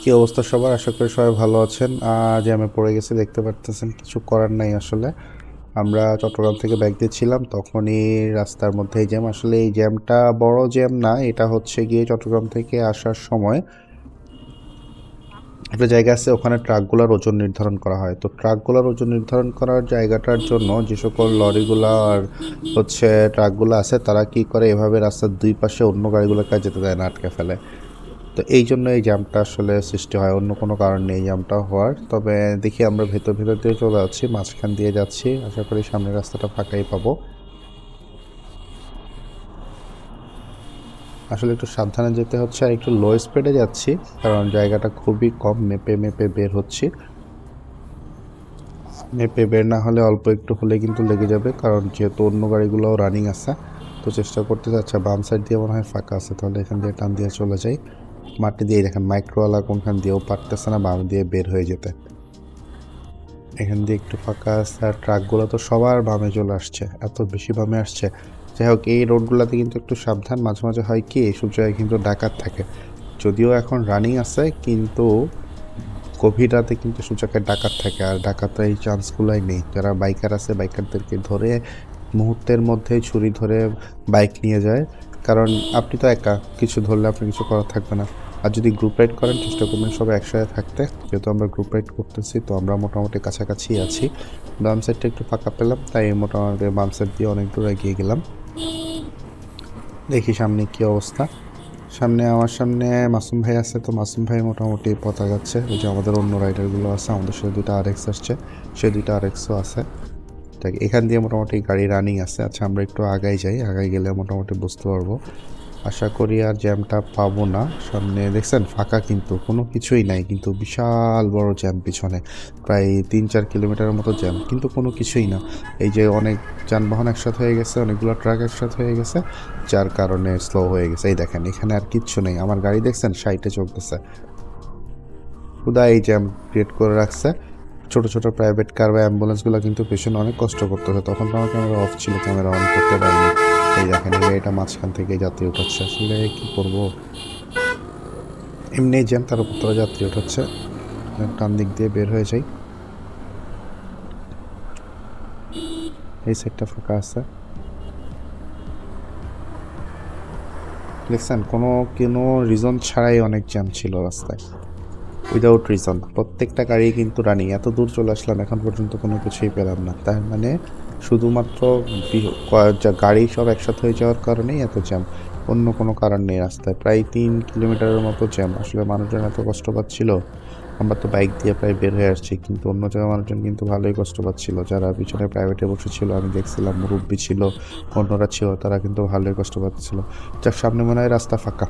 কি অবস্থা সবার? আশা করি সবাই ভালো আছেন। আজ আমি পড়ে গেছি, দেখতে পারতেছেন, কিছু করার নাই আসলে। আমরা চট্টগ্রাম থেকে ব্যাগ দিচ্ছিলাম তখনই রাস্তার মধ্যে এই জ্যাম। আসলে এই জ্যামটা বড় জ্যাম না, এটা হচ্ছে গিয়ে চট্টগ্রাম থেকে আসার সময় একটা জায়গা আছে, ওখানে ট্রাকগুলোর ওজন নির্ধারণ করা হয়। তো ট্রাকগুলোর ওজন নির্ধারণ করার জায়গাটার জন্য যে সকল লরিগুলো আর হচ্ছে ট্রাকগুলো আছে, তারা কি করে? এভাবে রাস্তার দুই পাশে অন্য গাড়িগুলোকে যেতে দেয় না, আটকে ফেলে। তো এই জন্য এই জ্যামটা আসলে সৃষ্টি হয়। অন্য কোনো কারণ নেই জ্যামটা হওয়ার। তবে দেখি আমরা ভেতর ভেতর দিয়ে চলে যাচ্ছি, মাঝখান দিয়ে যাচ্ছি। আশা করি সামনের রাস্তাটা ফাঁকাই পাবো। আসলে একটু সাবধানে যেতে হচ্ছে আর একটু লো স্পিডে যাচ্ছি, কারণ জায়গাটা খুবই কম, মেপে মেপে বের হচ্ছি। মেপে বের না হলে অল্প একটু হলে কিন্তু লেগে যাবে, কারণ যেহেতু অন্য গাড়িগুলোও রানিং আছে, তো চেষ্টা করতে যাচ্ছে বাম সাইড দিয়ে মনে হয় ফাঁকা আছে, তাহলে এখান দিয়ে টান দিয়ে চলে যাই। মাটি দিয়ে দেখেন, মাইক্রোওয়ালা কোনখান দিয়েও পারতেছে না, বাম দিয়ে বের হয়ে যেতে। এখান দিয়ে একটু ফাঁকা আছে, আর ট্রাকগুলো তো সবার বামে চলে আসছে, এত বেশি বামে আসছে। যাই হোক, এই রোডগুলোতে কিন্তু একটু সাবধান, মাঝে মাঝে হয় কি, এইসব জায়গায় কিন্তু ডাকাত থাকে। যদিও এখন রানিং আছে, কিন্তু গভীর রাতে কিন্তু জায়গায় ডাকাত থাকে, আর ডাকাতরা এই চান্সগুলোই নেই। যারা বাইকার আছে বাইকারদেরকে ধরে মুহূর্তের মধ্যে ছুরি ধরে বাইক নিয়ে যায়। কারণ আপনি তো একা, কিছু ধরলে আপনি কিছু করার থাকবে না। আর যদি গ্রুপ রাইড করেন, চেষ্টা করবেন সবাই একসাথে থাকতে। যেহেতু আমরা গ্রুপ রাইড করতেছি, তো আমরা মোটামুটি কাছাকাছি আছি। বাম সাইডটা একটু ফাঁকা পেলাম, তাই মোটামুটি বাম সাইড দিয়ে অনেক দূর এগিয়ে গেলাম। দেখি সামনে কি অবস্থা। সামনে, আমার সামনে মাসুম ভাই আছে, তো মাসুম ভাই মোটামুটি পথা যাচ্ছে। ওই যে আমাদের অন্য রাইডারগুলো আছে, আমাদের সাথে দুইটা আর এক্স আসছে, সে দুইটা আর এক্সও আছে। দেখ এখান দিয়ে মোটামুটি গাড়ি রানিং আছে। আচ্ছা আমরা একটু আগাই যাই। আগাই গেলে মোটামুটি বুঝতে পারব। আশা করি আর জ্যামটা পাবো না। সামনে দেখছেন, ফাঁকা কিন্তু। কোনো কিছুই নাই, কিন্তু বিশাল বড় জ্যাম পিছনে। প্রায় তিন চার কিলোমিটারের মতো জ্যাম কিন্তু কোনো কিছুই না। এই যে অনেক যানবাহন একসাথে হয়ে গেছে, অনেকগুলো ট্রাক একসাথে হয়ে গেছে, যার কারণে স্লো হয়ে গেছে। এই দেখেন, এখানে আর কিচ্ছু নেই। আমার গাড়ি দেখছেন সাইটে চলতেছে। খুদা এই জ্যাম ক্রিয়েট করে রাখছে। ছোট ছোট প্রাইভেট কার বা অ্যাম্বুলেন্সগুলো কিন্তু পেছনে অনেক কষ্ট করতে হয়। তখন তো আমার ক্যামেরা অফ ছিল ক্যামেরা অন করতে পারিনি। এই দেখেন গাড়িটা মাঝখান থেকে যাত্রী উঠাচ্ছে। আসলে কি করব? এমনি জ্যাম, তার উপর তোরা যাত্রী উঠাচ্ছে। টান দিক দিয়ে বের হয়ে যাই। এই সাইডটা ফাঁকা আছে। দেখছেন, কোনো কোনো রিজন ছাড়াই অনেক জ্যাম ছিল রাস্তায়। উইদাউট রিজন প্রত্যেকটা গাড়ি কিন্তু রানিং এত দূর চলে আসলাম, এখন পর্যন্ত কোনো কিছুই পেলাম না। তার মানে শুধুমাত্র গাড়ি সব একসাথে হয়ে যাওয়ার কারণেই এত জ্যাম অন্য কোনো কারণ নেই রাস্তায়। প্রায় তিন কিলোমিটারের মতো জ্যাম আসলে মানুষজন এত কষ্ট পাচ্ছিল, আমরা তো বাইক দিয়ে প্রায় বের হয়ে আসছি, কিন্তু অন্য জায়গায় মানুষজন কিন্তু ভালোই কষ্ট পাচ্ছিল। যারা পিছনে প্রাইভেটে বসেছিল, আমি দেখছিলাম মুরব্বী ছিল, অন্যরা ছিল, তারা কিন্তু ভালোই কষ্ট পাচ্ছিল। যার সামনে মনে হয় রাস্তা ফাঁকা।